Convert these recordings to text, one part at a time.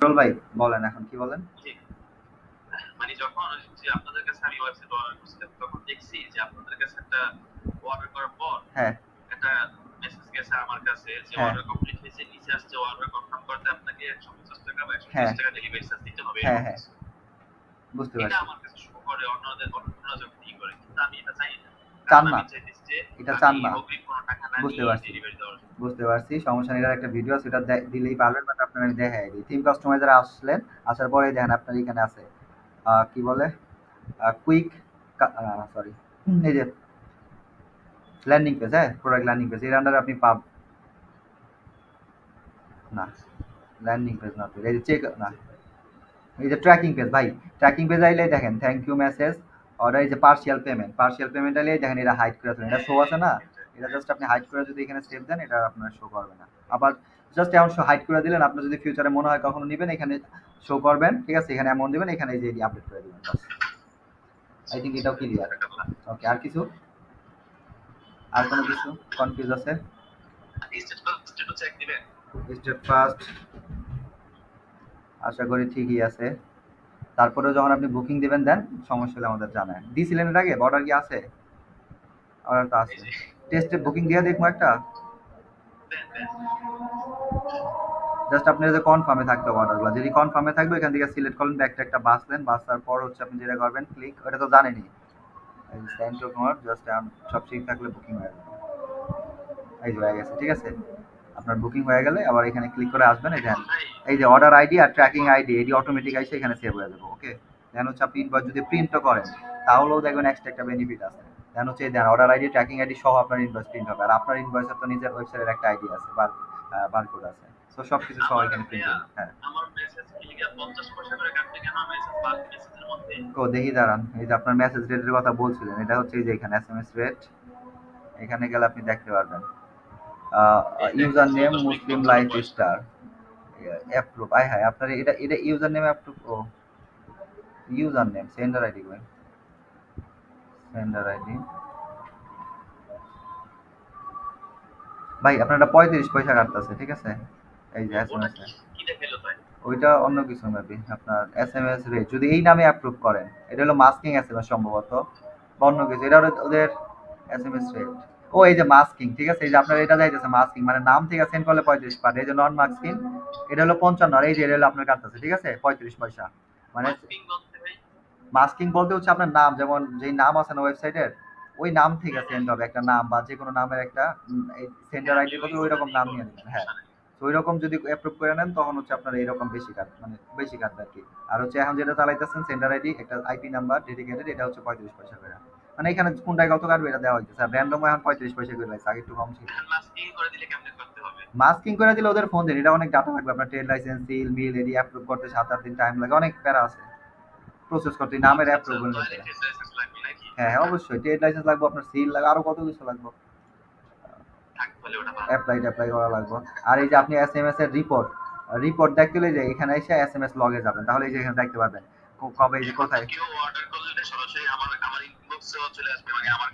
Role ভাই বলেন এখন কি বলেন মানে যখন যে আপনাদের কাছে আমি ওয়েবসাইট অর্ডার করছিলাম তখন দেখছি যে আপনাদের কাছে একটা অর্ডার করার পর হ্যাঁ একটা মেসেজ গেছে আমার কাছে যে হ্যাঁ। অর্ডার কমপ্লিট হয়েছে নিচে আসছে অর্ডার কনফার্ম করতে আপনাকে 150 টাকা বা 150 হ্যাঁ। টাকা ডেলিভারি চার্জ দিতে হবে হ্যাঁ, হ্যাঁ। বুঝতে এটা পারছি আমার কাছে শো করে অন্যদের অন্যরা যখন ই করে কিন্তু আমি এটা চাই না চান না। এটা চান না। বুঝতে পারছি। বুঝতে সমস্যা নেই একটা ভিডিও আছে এটা দিলেই পারবেন বাট আপনার আমি দেখাই দিই। থিম কাস্টমাইজার আসলেন আসার পরে দেখেন আপনার এখানে আছে কি বলে? কুইক সরি এই যে ল্যান্ডিং পেজ হ্যাঁ? প্রোডাক্ট ল্যান্ডিং পেজ এর আন্ডারে আপনি পাব না ল্যান্ডিং পেজ না এই যে চেক না। এই যে ট্র্যাকিং পেজ ভাই ট্র্যাকিং পেজ আইলে দেখেন থ্যাংক ইউ মেসেজ অর্ডার এই যে পার্সিয়াল পেমেন্ট পার্সিয়াল পেমেন্ট আইলে দেখেন এটা হাইড করে এটা শো আছে না? এটা জাস্ট আপনি হাইড করে যদি এখানে স্টেপ দেন, এটা আপনার শো করবে না। আবার জাস্ট এমন শো হাইড করে দিলেন, আপনার যদি ফিউচারে মনে হয় কখনো নেবেন, এখানে শো করবেন, ঠিক আছে? এখানে এমন দিবেন, এখানে যে আপডেট করে দিবেন আই থিঙ্ক এটাও ক্লিয়ার ওকে আর কিছু? আর কোনো কিছু কনফিউজ আছে? ফার্স্ট আশা করি ঠিকই আছে। তারপরে যখন আপনি বুকিং দিবেন দেন সমস্যা হলে আমাদের জানান। দিয়েছিলেন এর আগে? অর্ডার কি আছে? অর্ডার তো আছে। টেস্টে বুকিং দিয়ে দেখব একটা। দেন দেন জাস্ট আপনি যে কনফার্মে থাকতে অর্ডারগুলো যদি কনফার্মে থাকবে, এখান থেকে সিলেক্ট করলেন একটা বাসলেন বাসার পর হচ্ছে আপনি যেটা করবেন ক্লিক ওটা তো নোট জাস্ট সব ঠিক থাকলে বুকিং হয়ে যাবে। এই যে হয়ে গেছে, ঠিক আছে? আপনার বুকিং হয়ে গেলে আবার এখানে ক্লিক করে আসবেন, এই দেন এই যে অর্ডার আইডি আর ট্র্যাকিং আইডি এটি অটোমেটিক আইসে এখানে সেভ হয়ে যাবে ওকে দেন হচ্ছে আপনি ইনভয়েস যদি প্রিন্টও করেন, তাহলেও দেখবেন এক্সট্রা একটা বেনিফিট আছে। দেন হচ্ছে then order ID tracking ID সহ আপনার ইনভয়েস প্রিন্ট হবে। আর আপনার ইনভয়েসের তো নিজের ওয়েবসাইটের একটা আইডি আছে বার বারকোড আছে। সো সব কিছু সহ এখানে প্রিন্ট হবে হ্যাঁ। আমার মেসেজ ক্লিক 50 পয়সা করে কাটতে কেন মেসেজ বাকি মেসেজের মধ্যে। ও দেখি দাঁড়ান। এই যে আপনার মেসেজ রেটের কথা বলছিলেন এটা হচ্ছে এই যে এখানে এসএমএস রেট এখানে গেলে আপনি দেখতে পারবেন। User name Muslim Life Star approve I হ্যাঁ আপনার এটা এটা ইউজার নেম অ্যাপ্রুভ ও ইউজার নেম সেন্ডার আইডি কই সেন্ডার আইডি ভাই আপনার এটা পঁয়ত্রিশ পয়সা কাটতেছে ঠিক আছে? এই যে কি কি দেখাইলো ওইটা অন্য কিছু মেবি আপনার এস এম এস রেট যদি এই নামে অ্যাপ্রুভ করেন এটা হলো মাস্কিং এস এম এস সম্ভবত বা অন্য কিছু। এটা হলো ওদের এস এম এস রেট ও এই যে মাস্কিং ঠিক আছে? এই যে আপনার এটা যাইতেছে মাস্কিং মানে নাম থেকে সেন্ড করলে পঁয়ত্রিশ পার। এই যে নন মাস্কিং এটা হলো পঞ্চান্ন আর এই যে এটা হলো আপনার কাটতেছে ঠিক আছে? পঁয়ত্রিশ পয়সা। মানে মাস্কিং বলতে হচ্ছে আপনার নাম যেমন যেই নাম আছে না ওয়েবসাইটের ওই নাম থেকে সেন্ড হবে একটা নাম বা যে কোনো নামের একটা সেন্টার আইডি বলতে ওই রকম নাম নিয়ে নেবেন হ্যাঁ। তো ওই রকম যদি অ্যাপ্রুভ করে নেন তখন হচ্ছে আপনার এইরকম বেশি কাট মানে বেশি কাটবে আর কি। আর হচ্ছে এখন যেটা চালাইতেছেন সেন্টার আইডি একটা আইপি নাম্বার ডেডিকেটেড এটা হচ্ছে পঁয়ত্রিশ পয়সা করে। মানে এখানে কোনটায় কত কাটবে এটা দেওয়া হইতেছে? আর র্যান্ডম এখন পঁয়ত্রিশ পয়সা করে লাগছে আগে একটু কম ছিল। মাস্কিং করে দিলে কেমনে করতে হবে? মাস্কিং করে দিলে ওদের ফোন দিন এটা অনেক ডাটা লাগবে আপনার ট্রেড লাইসেন্স সিল মিল এডি অ্যাপ্রুভ করতে সাত আট দিন টাইম লাগে অনেক প্যারা আছে। প্রসেস করতে নামের অ্যাপ্রুভাল নিতে হ্যাঁ হ্যাঁ অবশ্যই। ট্রেড লাইসেন্স লাগবে, আপনার সিল লাগবে, আরও কত কিছু লাগবে। অ্যাপ্লাই অ্যাপ্লাই করা লাগবে। আর এই যে আপনি এস এম এস এর রিপোর্ট রিপোর্ট দেখতে হলে যে এখানে এসে এস এম এস লগে যাবেন। তাহলে এই যে এখানে দেখতে পারবেন ক- কবে, এই যে কোথায়।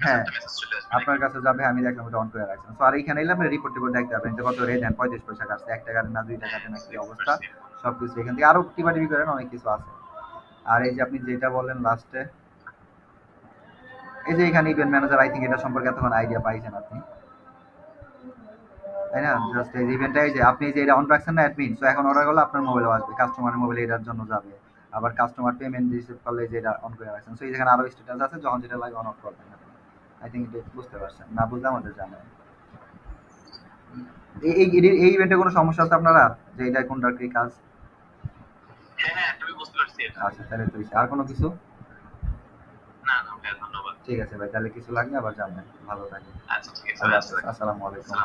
হ্যাঁ। আপনার কাছে যাবে, আমি দেখলাম ওটা অন করে রাখছেন সো আর এখানে এলে আপনি রিপোর্ট টিপোর্ট দেখতে পাবেন যে কত রেট দেন পঁয়ত্রিশ পয়সা কাটছে এক টাকা না দুই টাকা না, কি অবস্থা? সব কিছু এখান থেকে। আরও টিপা টিপি করেন, অনেক কিছু আছে। আর এই যে আপনি যেটা বললেন লাস্টে এই যে এখানে ইভেন্ট ম্যানেজার আই থিঙ্ক এটা সম্পর্কে এতক্ষণ আইডিয়া পাইছেন আপনি। তাই না? জাস্ট এই ইভেন্টটা এই যে আপনি যে এটা অন রাখছেন না অ্যাডমিন সো এখন অর্ডার করলে আপনার মোবাইলেও আসবে কাস্টমারের মোবাইলে এটার জন্য যাবে। আবার কাস্টমার পেমেন্ট রিসিভ করলে যে এটা অন করে রাখছেন। সো এখানে আরও স্ট্যাটাস আছে, যখন যেটা লাগে অন অফ করবেন আই থিঙ্ক এটা বুঝতে পারছেন। না বুঝলে আমাদের জানেন এই এই এই ইভেন্টে কোনো সমস্যা আছে আপনারা? যে এটা কোনটার কি কাজ হ্যাঁ হ্যাঁ তুমি বুঝতে পারছি এটা আচ্ছা তাহলে তো আর কোনো কিছু? না না ভাই ধন্যবাদ। ঠিক আছে ভাই তাহলে কিছু লাগলে আবার জানবেন। ভালো থাকেন। আচ্ছা ঠিক আছে আসসালামু আলাইকুম।